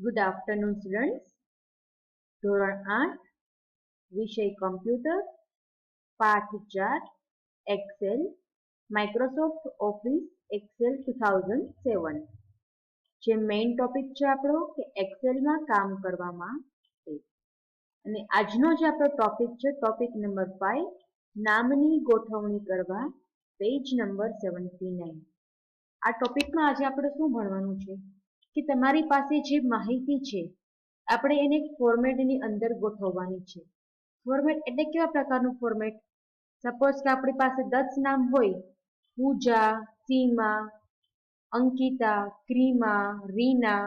Good afternoon students ધોરણ આઠ, વિષય કમ્પ્યુટર પાઠ ચાર Excel Microsoft Office Excel two thousand seven જે મેઇન ટોપિક છે આપણો કે એક્સેલમાં કામ કરવામાં તે અને આજનો જે આપણો ટોપિક છે ટોપિક નંબર ફાઇવ નામની ગોઠવણી કરવા પેજ નંબર સેવન્ટી નાઇન આ ટોપિકમાં આજે આપણે શું ભણવાનું છે? કે તમારી પાસે જે માહિતી છે, આપણે એને ફોર્મેટની અંદર ગોઠવવાની છે. ફોર્મેટ એટલે કેવા પ્રકારનું ફોર્મેટ સપોઝ કે આપણી પાસે દસ નામ હોય, પૂજા, સીમા, અંકિતા, ક્રીમા, રીના,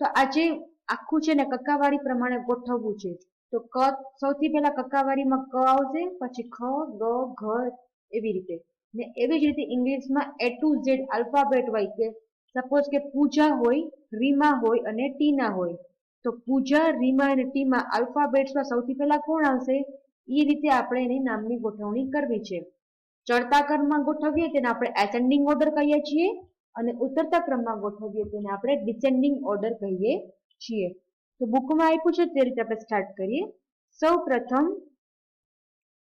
તો આજે આખું છે ને કક્કાવાળી પ્રમાણે ગોઠવવું છે. તો ક સૌથી પહેલા કક્કાવાળીમાં ક આવશે, પછી ખ, ગ, ઘ એવી રીતે. ને એવી જ રીતે ઇંગ્લિશમાં એ ટુ ઝેડ આલ્ફાબેટ કે સપોઝ કે પૂજા હોય, રીમા હોય અને ટીના હોય, તો પૂજા, રીમા અને ટીમા આલ્ફાબેટ્સમાં સૌથી પહેલા કોણ આવશે? એ રીતે આપણે એની નામની ગોઠવણી કરવી છે. ચડતા ક્રમમાં ગોઠવીએ તેને આપણે એસેન્ડિંગ ઓર્ડર કહીએ છીએ અને ઉતરતા ક્રમમાં ગોઠવીએ તેને આપણે ડિસેન્ડિંગ ઓર્ડર કહીએ છીએ. તો બુકમાં આપ્યું છે તે રીતે આપણે સ્ટાર્ટ કરીએ. સૌ પ્રથમ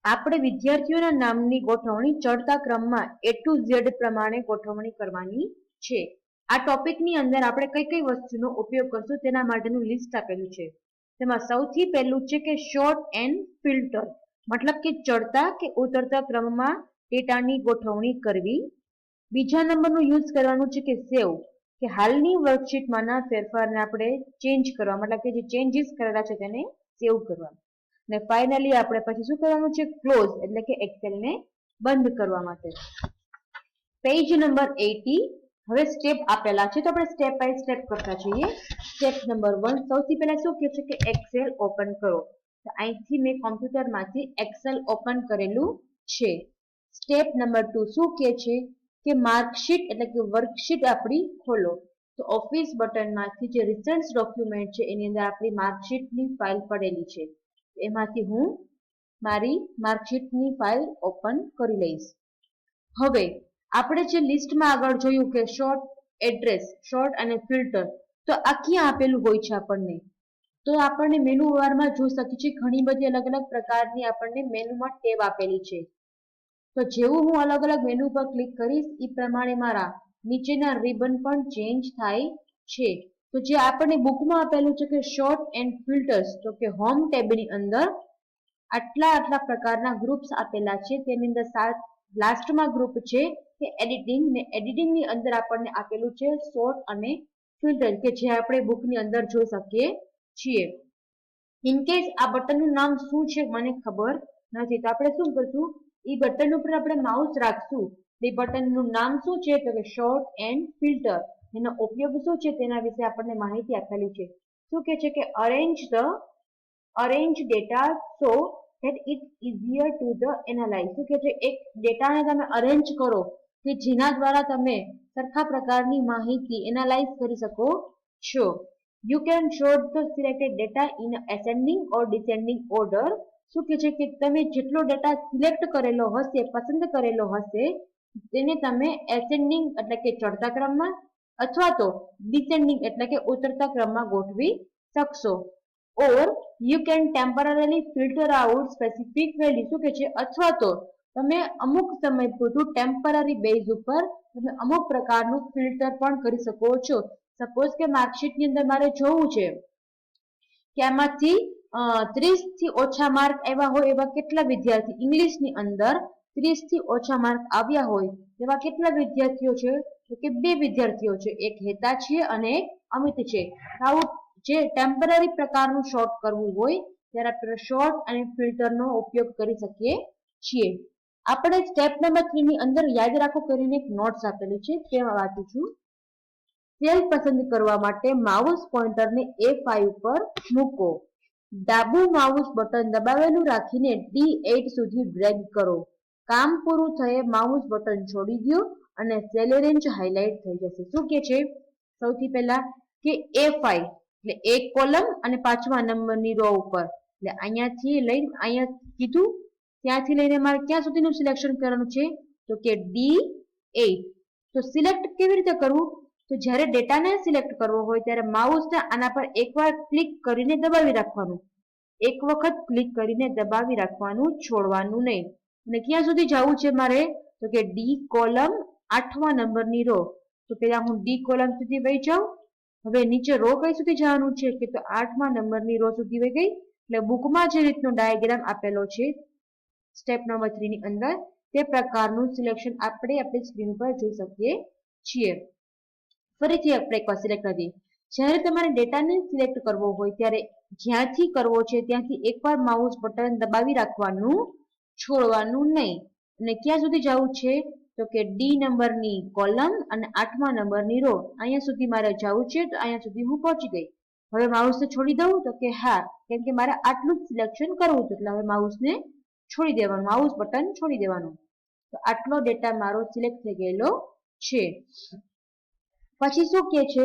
આપણે વિદ્યાર્થીઓના નામની ગોઠવણી ચડતા ક્રમમાં એ ટુ ઝેડ પ્રમાણે ગોઠવણી કરવાની છે. આ ટોપિકની અંદર આપણે કઈ કઈ વસ્તુનો ઉપયોગ કરશું તેના માટેનું લિસ્ટ આપેલું છે. તેમાં સૌથી પહેલું છે કે શોર્ટ એન્ડ ફિલ્ટર મતલબ કે ચડતા કે ઉતરતા ક્રમમાં ડેટાની ગોઠવણી કરવી. બીજા નંબરનું યુઝ કરવાનું છે કે સેવ કે હાલની વર્કશીટમાંના ફેરફારને આપણે ચેન્જ કરવા, મતલબ કે જે ચેન્જીસ કરેલા છે તેને સેવ કરવા. ને ફાઇનલી આપણે પછી શું કરવાનું છે? ક્લોઝ એટલે કે એક્સેલને બંધ કરવા માટે. પેજ નંબર એટી હવે સ્ટેપ આપેલા છે. તો આપણે સ્ટેપ બાય સ્ટેપ કરતા જઈએ. સ્ટેપ નંબર વન સૌથી પહેલા શું કહે છે કે એક્સેલ ઓપન કરો. તો અહીંથી મેં કોમ્પ્યુટરમાંથી એક્સેલ ઓપન કરેલું છે. સ્ટેપ નંબર ટુ શું કહે છે કે માર્કશીટ એટલે કે વર્કશીટ આપણી ખોલો. તો ઓફિસ બટનમાંથી જે રિસન્ટ ડોક્યુમેન્ટ છે, એની અંદર આપણી માર્કશીટની ફાઇલ પડેલી છે. એમાંથી હું મારી માર્કશીટની ફાઇલ ઓપન કરી લઈશ. હવે આપણે જે લિસ્ટમાં આગળ જોયું કે શોર્ટ એડ્રેસ શોર્ટ અને ફિલ્ટર તો આ ક્યાં આપેલું હોય છે આપણને? તો આપણને મેનુ વારમાં જોઈ શકીએ છીએ ઘણી બધી અલગ અલગ પ્રકારની આપણને મેનુમાં ટેબ આપેલી છે. તો જેવું હું અલગ અલગ મેનુ પર ક્લિક કરીશ એ પ્રમાણે મારા નીચેના રિબન પણ ચેન્જ થાય છે. તો જે આપણને બુકમાં આપેલું છે કે શોર્ટ એન્ડ ફિલ્ટર્સ તો કે હોમ ટેબની અંદર આટલા આટલા પ્રકારના ગ્રુપ્સ આપેલા છે. તેની અંદર સાત લાસ્ટમાં ગ્રુપ છે કે એડિટિંગ ને એડિટિંગની અંદર આપણને આપેલું છે શોર્ટ અને ફિલ્ટર કે જે આપણે બુકની અંદર જોઈ શકીએ છીએ. ઇનકેસ આ બટનનું નામ શું છે મને ખબર નથી. તો આપણે શું કરશું? એ બટન ઉપર આપણે માઉસ રાખશું. એ બટનનું નામ શું છે? તો કે શોર્ટ એન્ડ ફિલ્ટર એનો ઉપયોગ શું છે? તેના વિશે આપણને માહિતી આપેલી છે. શું કે છે કે arrange the arrange data so that it easier to the analyse શું કે છે? એક ડેટાને તમે અરેન્જ કરો. કે જેના દ્વારા તમે સરખા પ્રકારની માહિતી એનાલાઇઝ કરી શકો છો. You can sort the selected data in ascending or descending order શું કે છે કે તમે જેટલો ડેટા સિલેક્ટ કરેલો હશે, પસંદ કરેલો હશે, તેને તમે એસેન્ડિંગ એટલે કે ચડતા ક્રમમાં અથવા તો ડિસેન્ડિંગ એટલે કે ઉતરતા ક્રમમાં ગોઠવી શકશો. Or you can temporarily filter out specific value શું કે છે? અથવા તો તમે અમુક સમય પૂરતું ટેમ્પરરી બેઝ ઉપર તમે અમુક પ્રકારનું ફિલ્ટર પણ કરી શકો છો. સપોઝ કે માર્કશીટની અંદર મારે જોવું છે કે આમાંથી ત્રીસથી ઓછા માર્ક આવ્યા હોય એવા કેટલા વિદ્યાર્થી ઇંગ્લિશની અંદર ત્રીસથી ઓછા માર્ક આવ્યા હોય એવા કેટલા વિદ્યાર્થીઓ છે? તો કે બે વિદ્યાર્થીઓ છે. એક હેતા છે અને અમિત છે આવું જે ટેમ્પરરી પ્રકારનું શોર્ટ કરવું હોય, ત્યારે આપણે શોર્ટ અને ફિલ્ટરનો ઉપયોગ કરી શકીએ છીએ. આપણે સ્ટેપ નંબર થ્રી ની અંદર યાદ રાખો કરીને એક નોટ્સ આપેલી છે તેમાં વાંચું છું? સેલ પસંદ કરવા માટે માઉસ પોઇન્ટરને એ ફાઈવ પર મૂકો. ડાબું માઉસ બટન દબાવેલું રાખીને ડી એટ સુધી ડ્રેગ કરો. કામ પૂરું થયે માઉસ બટન છોડી દો અને સેલ રેન્જ હાઇલાઇટ થઈ જશે. શું કે છે? સૌથી પહેલા કે એ ફાઈવ એટલે એક કોલમ અને પાંચમા નંબરની રો ઉપર. એટલે અહીંયાથી લઈને અહીંયા કીધું ત્યાંથી લઈને મારે ક્યાં સુધીનું સિલેક્શન કરવાનું છે? તો કે ડી એટ તો સિલેક્ટ કેવી રીતે કરવું? તો જ્યારે ડેટાને સિલેક્ટ કરવો હોય ત્યારે માઉસને આના પર એકવાર ક્લિક કરીને દબાવી રાખવાનું. એક વખત ક્લિક કરીને દબાવી રાખવાનું, છોડવાનું નહીં. અને ક્યાં સુધી જવું છે મારે? તો કે ડી કોલમ આઠમા નંબરની રો તો પેલા હું ડી કોલમ સુધી વહી જાઉં. હવે નીચે રો કઈ સુધી જવાનું છે? કે તો આઠમા નંબરની રો સુધી વહી ગઈ. એટલે બુકમાં જે રીતનો ડાયાગ્રામ આપેલો છે સ્ટેપ નંબર થ્રી ની અંદર તે પ્રકારનું સિલેક્શન આપણે આપણી સ્ક્રીન ઉપર જોઈ શકીએ છીએ. ફરીથી આપણે એકવાર સિલેક્ટ કરીએ જ્યારે તમારે ડેટાને સિલેક્ટ કરવો હોય ત્યારે જ્યાંથી કરવો છે ત્યાંથી એકવાર માઉસ બટન દબાવી રાખવાનું છોડવાનું નહીં. અને ક્યાં સુધી જવું છે? તો કે ડી નંબરની કોલમ અને આઠમા નંબરની રો અહીંયા સુધી મારે જવું છે તો અહીંયા સુધી હું પહોંચી ગઈ. હવે માઉસને છોડી દઉં તો કે હા, કેમ કે મારે આટલું જ સિલેક્શન કરવું હતું એટલે હવે માઉસને છોડી દેવાનું માઉસ બટન છોડી દેવાનું. તો આટલો ડેટા મારો સિલેક્ટ થઈ ગયેલો છે. પછી શું કે છે?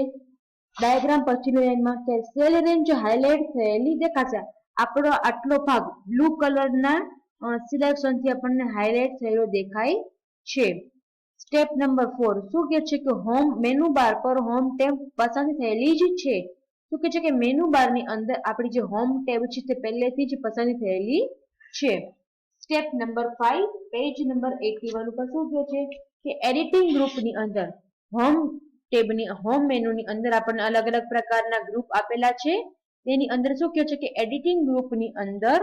ડાયાગ્રામ પછીની લાઈનમાં કે સેલ રેન્જ હાઇલાઇટ થયેલી દેખાશે. આપણો આટલો ભાગ બ્લુ કલરના સિલેક્શનથી આપણને હાઇલાઇટ થયેલો દેખાય છે. સ્ટેપ નંબર ફોર શું કે છે કે હોમ મેનુ બાર પર હોમ ટેબ પસંદ થયેલી જ છે? શું કે છે કે મેનુ બારની અંદર આપણી જે હોમ ટેબ છે તે પહેલેથી જ પસંદ થયેલી છે. Step number five page number eighty one ઉપર શું કહે છે? કે એડિટિંગ ગ્રુપની અંદર હોમ ટેબની હોમ મેનુની અંદર આપણને અલગ અલગ પ્રકારના ગ્રુપ આપેલા છે. તેની અંદર શું કહે છે કે એડિટિંગ ગ્રુપની અંદર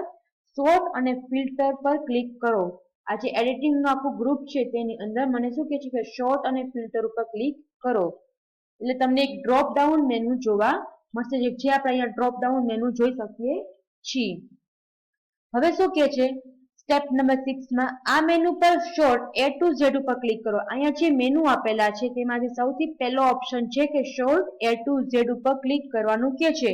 શોર્ટ અને ફિલ્ટર પર ક્લિક કરો. આ જે એડિટિંગનું આખું ગ્રુપ છે તેની અંદર મને શું કહે છે કે શોર્ટ અને ફિલ્ટર ઉપર ક્લિક કરો. એટલે તમને એક ડ્રોપ ડાઉન મેનુ જોવા મળશે, જે આપણે અહીંયા ડ્રોપ ડાઉન મેનુ જોઈ શકીએ છીએ. હવે શું કહે છે? સ્ટેપ નંબર સિક્સમાં આ મેનુ પર શોર્ટ એ ટુ ઝેડ ઉપર ક્લિક કરો. અહીંયા જે મેનુ આપેલા છે, તેમાંથી સૌથી પહેલો ઓપ્શન છે કે શોર્ટ એ ટુ ઝેડ ઉપર ક્લિક કરવાનું કે છે.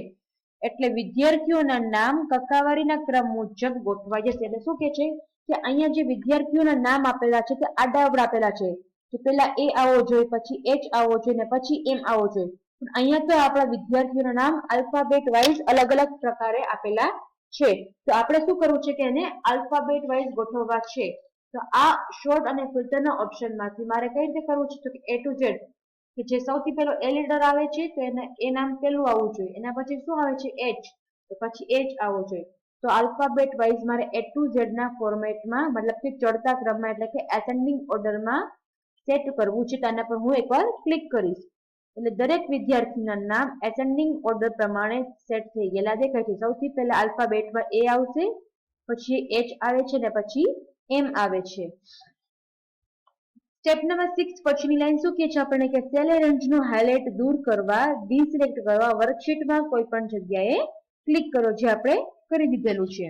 એટલે વિદ્યાર્થીઓના નામ કકાવારીના ક્રમ મુજબ ગોઠવાઈ જશે. એટલે શું કે છે? કે અહીંયા જે વિદ્યાર્થીઓના નામ આપેલા છે, તે આડા અવડા આપેલા છે. કે પેલા એ આવો જોઈએ, પછી એચ આવો જોઈએ, ને પછી એમ આવો જોઈએ. પણ અહીંયા તો આપણા વિદ્યાર્થીઓના નામ આલ્ફાબેટ વાઇઝ અલગ અલગ પ્રકારે આપેલા છે. તો આપણે શું કરવું છે કે એને આલ્ફાબેટ વાઇઝ ગોઠવવા છે. તો આ શોર્ટ અને ફિલ્ટરના ઓપ્શનમાંથી મારે કઈ રીતે કરવું છે તો કે એ ટુ ઝેડ કે જે સૌથી પહેલો એ લીડર આવે છે તો એને એ નામ પહેલું આવવું જોઈએ. એના પછી શું આવે છે? એચ તો પછી એચ આવવો જોઈએ. તો આલ્ફાબેટ વાઇઝ મારે એ ટુ ઝેડ ના ફોર્મેટમાં મતલબ કે ચડતા ક્રમમાં એટલે કે એસેન્ડિંગ ઓર્ડરમાં સેટ કરવું છે. તેના પર હું એકવાર ક્લિક કરીશ. એટલે દરેક વિદ્યાર્થીના નામ એસેન્ડિંગ ઓર્ડર પ્રમાણે સેટ થઈ ગયેલા દેખાય છે. સૌથી પહેલા આલ્ફાબેટમાં એ આવશે, પછી એચ આવે છે ને પછી એમ આવે છે. સ્ટેપ નંબર સિક્સ પછીની લાઈન શું કહે છે આપણને કે સેલ રેન્જનું હાઇલાઇટ દૂર કરવા ડિસિલેક્ટ કરવા વર્કશીટમાં કોઈ પણ જગ્યાએ ક્લિક કરો જે આપણે કરી દીધેલું છે.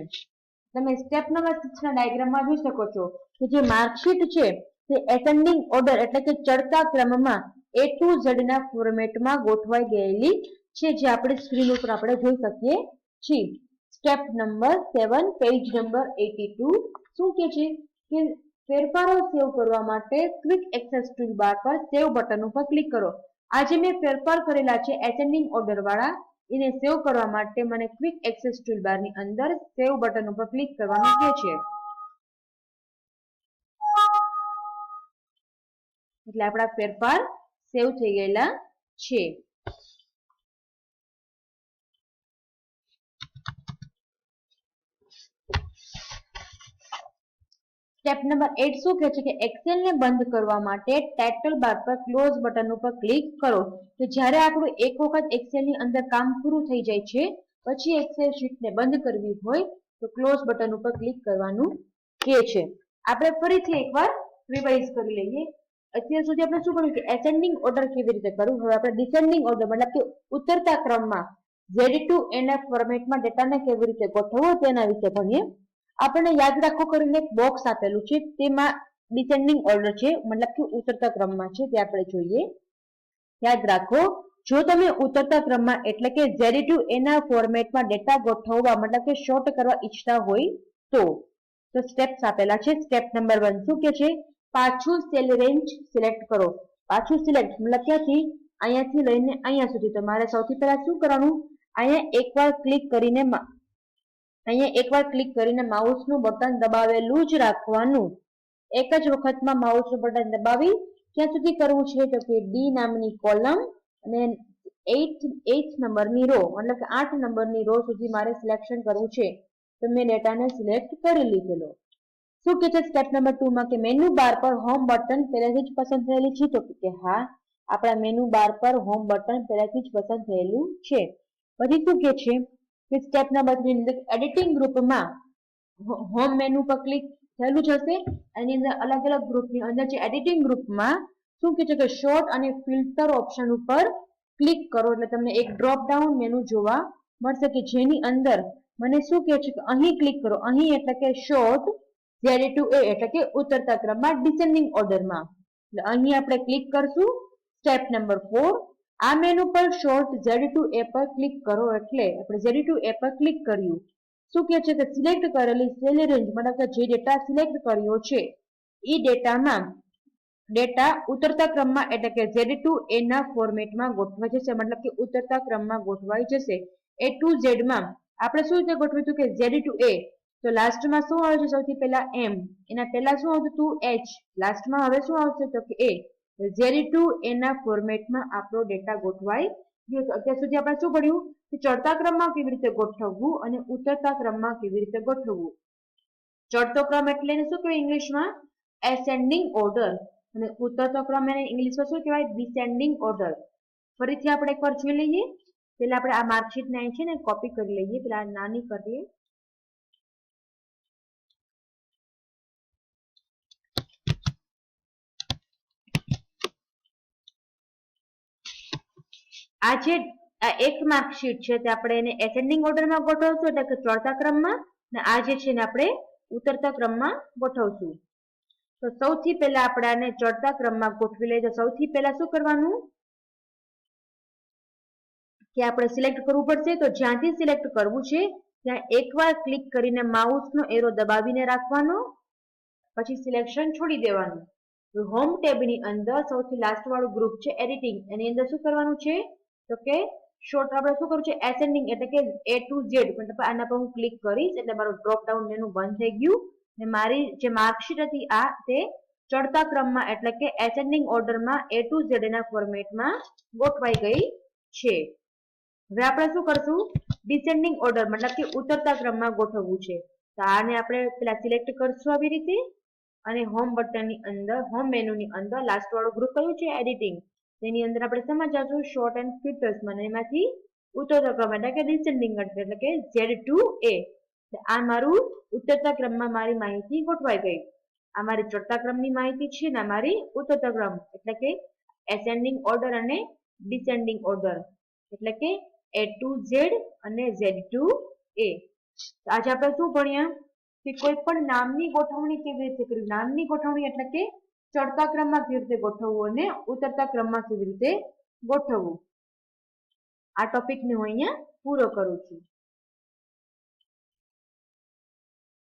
તમે સ્ટેપ નંબર સિક્સ ના ડાયાગ્રામમાં જોઈ શકો છો કે જે માર્કશીટ છે તે એસેન્ડિંગ ઓર્ડર એટલે કે ચડતા ક્રમમાં એ ટુ ઝેડ ના ફોર્મેટમાં ગોઠવાઈ ગયેલી છે, જે આપણે સ્ક્રીન ઉપર આપણે જોઈ શકીએ છીએ. Step number seven page number eighty two શું કે છે? કે ફેરફારો સેવ કરવા માટે ક્વિક એક્સેસ ટૂલ બાર પર સેવ બટન ઉપર ક્લિક કરો. આજે મેં ફેરફાર કરેલા છે એસેન્ડિંગ ઓર્ડર વાળા. એને સેવ કરવા માટે મને ક્વિક એક્સેસ ટૂલ બારની અંદર સેવ બટન ઉપર ક્લિક કરવાનું કહે છે. એટલે આપણા ફેરફાર સેવ થઈ ગયેલા છે. સ્ટેપ નંબર 8 શું કહે છે કે એક્સેલ ને બંધ કરવા માટે ટાઇટલ બાર પર ક્લોઝ બટન ઉપર ક્લિક કરો. તો જ્યારે આપણું એક વખત એક્સેલની અંદર કામ પૂરું થઈ જાય છે, પછી એક્સેલ શીટ ને બંધ કરવી હોય, તો ક્લોઝ બટન ઉપર ક્લિક કરવાનું કે છે. આપણે ફરીથી એકવાર રિવાઇઝ કરી લઈએ. અત્યાર સુધી આપણે શું કર્યું કે એસેન્ડિંગ ઓર્ડર કેવી રીતે કરવું? હવે આપણે ડિસેન્ડિંગ ઓર્ડર મતલબ કે ઉતરતા ક્રમમાં ઝેડ ટુ એનએફ ફોર્મેટમાં ડેટાને કેવી રીતે ગોઠવવો તેના વિશે ભણીએ. આપણને યાદ રાખો કરીને એક બોક્સ આપેલું છે, તેમાં ડિસેન્ડિંગ ઓર્ડર છે, મતલબ કે ઉતરતા ક્રમમાં છે, તે આપણે જોઈએ. યાદ રાખો, જો તમે ઉતરતા ક્રમમાં એટલે કે ઝેડ ટુ એના ફોર્મેટમાં ડેટા ગોઠવવા મતલબ કે શોર્ટ કરવા ઈચ્છતા હોય તો સ્ટેપ્સ આપેલા છે. સ્ટેપ નંબર વન શું કે છે? પાછું સેલ રેન્જ સિલેક્ટ કરો. પાછું સિલેક્ટ મતલબ ક્યાંથી અહીંયાથી લઈને અહીંયા સુધી. તમારે સૌથી પહેલા શું કરવાનું? અહીંયા એકવાર ક્લિક કરીને અહીંયા એકવાર ક્લિક કરીને માઉસનું બટન દબાવેલું જ રાખવાનું. એક જ વખતમાં માઉસનું બટન દબાવી ક્યાં સુધી કરવું છે તો કે ડી નામની કોલમ અને એઇટ એઇટ નંબરની રો મતલબ કે આઠ નંબરની રો સુધી મારે સિલેક્શન કરવું છે. તો મેં ડેટાને સિલેક્ટ કરી લીધેલો. શું કે છે સ્ટેપ નંબર ટુ માં કે મેનુ બાર પર હોમ બટન પહેલેથી જ પસંદ થયેલી છે તો કે હા, આપણા મેનુ બાર પર હોમ બટન પહેલેથી જ પસંદ થયેલું છે. પછી શું કે છે કે સ્ટેપ નંબર થ્રી અંદર એડિટિંગ ગ્રુપમાં હોમ મેનુ પર ક્લિક થયેલું જ હશે. એની અંદર અલગ અલગ ગ્રુપની અંદર જે એડિટિંગ ગ્રુપમાં શું કે છે કે શોર્ટ અને ફિલ્ટર ઓપ્શન ઉપર ક્લિક કરો એટલે તમને એક ડ્રોપ ડાઉન મેનુ જોવા મળશે કે જેની અંદર મને શું કહે છે કે અહીં ક્લિક કરો, અહીં એટલે કે શોર્ટ ઝેડ ટુ એ એટલે કે ઉતરતા ક્રમમાં ડિસેન્ડિંગ ઓર્ડરમાં એટલે અહીં આપણે ક્લિક કરશું સ્ટેપ નંબર ફોર આ મેનુ પર શોર્ટ ઝેડ ટુ એ પર ક્લિક કરો એટલે આપણે ઝેડ ટુ એ પર ક્લિક કર્યું, શું કહે છે કે સિલેક્ટ કરેલી સેલ રેન્જ મતલબ કે જે ડેટા સિલેક્ટ કર્યો છે, એ ડેટામાં ડેટા ઉતરતા ક્રમમાં એટલે કે ઝેડ ટુ એ ના ફોર્મેટમાં ગોઠવાઈ જશે, મતલબ કે ઉતરતા ક્રમમાં ગોઠવાઈ જશે, એ ટુ ઝેડમાં આપણે શું રીતે ગોઠવ્યું હતું કે ઝેડ ટુ એ તો લાસ્ટમાં શું આવે છે સૌથી પહેલા એમ એના પહેલા શું આવતું હતું એચ લાસ્ટમાં હવે શું આવશે? તો કે એ ઝેરી ટુ એના ફોર્મેટમાં આપણો ડેટા ગોઠવાઈ ગયો અત્યાર સુધી આપણે શું પડ્યું કે ચડતા ક્રમમાં કેવી રીતે ગોઠવવું અને ઉતરતા ક્રમમાં કેવી રીતે ગોઠવવું? ચડતો ક્રમ એટલે શું કહેવાય ઇંગ્લિશમાં? એસેન્ડિંગ ઓર્ડર અને ઉતરતો ક્રમ એને ઇંગ્લિશમાં શું કહેવાય? ડિસેન્ડિંગ ઓર્ડર ફરીથી આપણે એકવાર જોઈ લઈએ. પેલા આપણે આ માર્કશીટ ને છે ને કોપી કરી લઈએ. પેલા નાની કરીએ. આ જે, આ એક માર્કશીટ છે તે આપણે એને એસેન્ડિંગ ઓર્ડરમાં ગોઠવશું એટલે કે ચડતા ક્રમમાં ને આ જે છે ને આપણે ઉતરતા ક્રમમાં ગોઠવશું. તો સૌથી પહેલા આપણે આને ચડતા ક્રમમાં ગોઠવી લઈએ. તો સૌથી પહેલા શું કરવાનું? કે આપણે સિલેક્ટ કરવું પડશે. તો જ્યાંથી સિલેક્ટ કરવું છે, ત્યાં એકવાર ક્લિક કરીને માઉસનો એરો દબાવીને રાખવાનો, પછી સિલેક્શન છોડી દેવાનું. હોમ ટેબની અંદર સૌથી લાસ્ટ વાળું ગ્રુપ છે એડિટિંગ એની અંદર શું કરવાનું છે? તો કે શોર્ટ આપણે શું કરવું છે? એસેન્ડિંગ એટલે કે એ ટુ ઝેડ મતલબ આના પર હું ક્લિક કરીશ એટલે મારું ડ્રોપ ડાઉન મેનુ બંધ થઈ ગયું. ને મારી જે માર્કશીટ હતી આ તે ચડતા ક્રમમાં એટલે કે એસેન્ડિંગ ઓર્ડરમાં એ ટુ ઝેડ ના ફોર્મેટમાં ગોઠવાઈ ગઈ છે. હવે આપણે શું કરશું? ડિસેન્ડિંગ ઓર્ડર મતલબ કે ઉતરતા ક્રમમાં ગોઠવવું છે. તો આને આપણે પેલા સિલેક્ટ કરશું આવી રીતે. અને હોમ બટનની અંદર હોમ મેનુની અંદર લાસ્ટ વાળું ગ્રુપ કયું છે? એડિટિંગ તેની અંદર આપણે સમાચાર આવશું શોર્ટ એન્ડ ફિટર્સ અને એમાંથી ઉતરતા ક્રમ એટલે કે ડિસેન્ડિંગ ઓર્ડર એટલે કે ઝેડ ટુ એ આ મારું ઉતરતા ક્રમમાં મારી માહિતી ગોઠવાઈ ગઈ. આ મારી ચડતા ક્રમની માહિતી છે ને મારી ઉતરતા ક્રમ, એટલે કે એસેન્ડિંગ ઓર્ડર અને ડિસેન્ડિંગ ઓર્ડર એટલે કે એ ટુ ઝેડ અને ઝેડ ટુ એ આજે આપણે શું ભણ્યા? કે કોઈ પણ નામની ગોઠવણી કેવી રીતે કરવી? નામની ગોઠવણી એટલે કે ચડતા ક્રમમાં કેવી રીતે ગોઠવવું અને ઉતરતા ક્રમમાં કેવી રીતે ગોઠવવું? આ ટોપિકને હું અહીંયા પૂરો કરું છું.